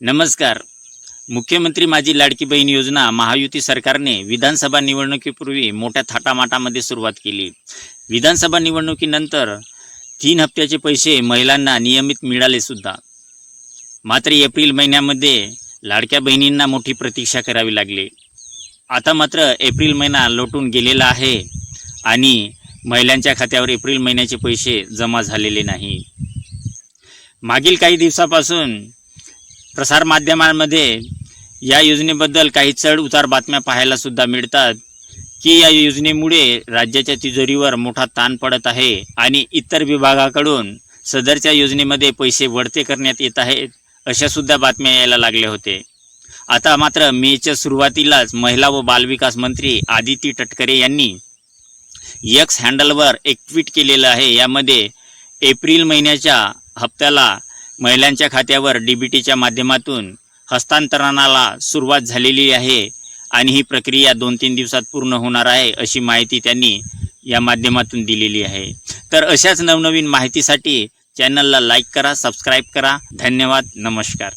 नमस्कार. मुख्यमंत्री माझी लाडकी बहीण योजना महायुती सरकारने विधानसभा निवडणुकीपूर्वी मोठ्या थाटामाटामध्ये सुरुवात केली. विधानसभा निवडणुकीनंतर तीन हप्त्याचे पैसे महिलांना नियमित मिळाले सुद्धा. मात्र एप्रिल महिन्यामध्ये लाडक्या बहिणींना मोठी प्रतीक्षा करावी लागली. आता मात्र एप्रिल महिना लोटून गेलेला आहे आणि महिलांच्या खात्यावर एप्रिल महिन्याचे पैसे जमा झालेले नाही. मागील काही दिवसापासून प्रसारमाध्यमांमध्ये या योजनेबद्दल काही चढ उतार बातम्या पाहायला सुद्धा मिळतात की या योजनेमुळे राज्याच्या तिजोरीवर मोठा ताण पडत आहे आणि इतर विभागाकडून सदरच्या योजनेमध्ये पैसे वळते करण्यात येत आहेत अशा सुद्धा बातम्या यायला लागल्या होते. आता मात्र मेच्या सुरुवातीलाच महिला व बालविकास मंत्री आदिती तटकरे यांनी यक्स हँडलवर एक ट्विट केलेलं आहे. यामध्ये एप्रिल महिन्याच्या हप्त्याला महिलांच्या खात्यावर डी बी टीच्या माध्यमातून हस्तांतरणाला सुरुवात झालेली आहे आणि ही प्रक्रिया दोन तीन दिवसात पूर्ण होणार आहे अशी माहिती त्यांनी या माध्यमातून दिलेली आहे. तर अशाच नवनवीन माहितीसाठी चॅनलला लाईक करा सबस्क्राईब करा. धन्यवाद. नमस्कार.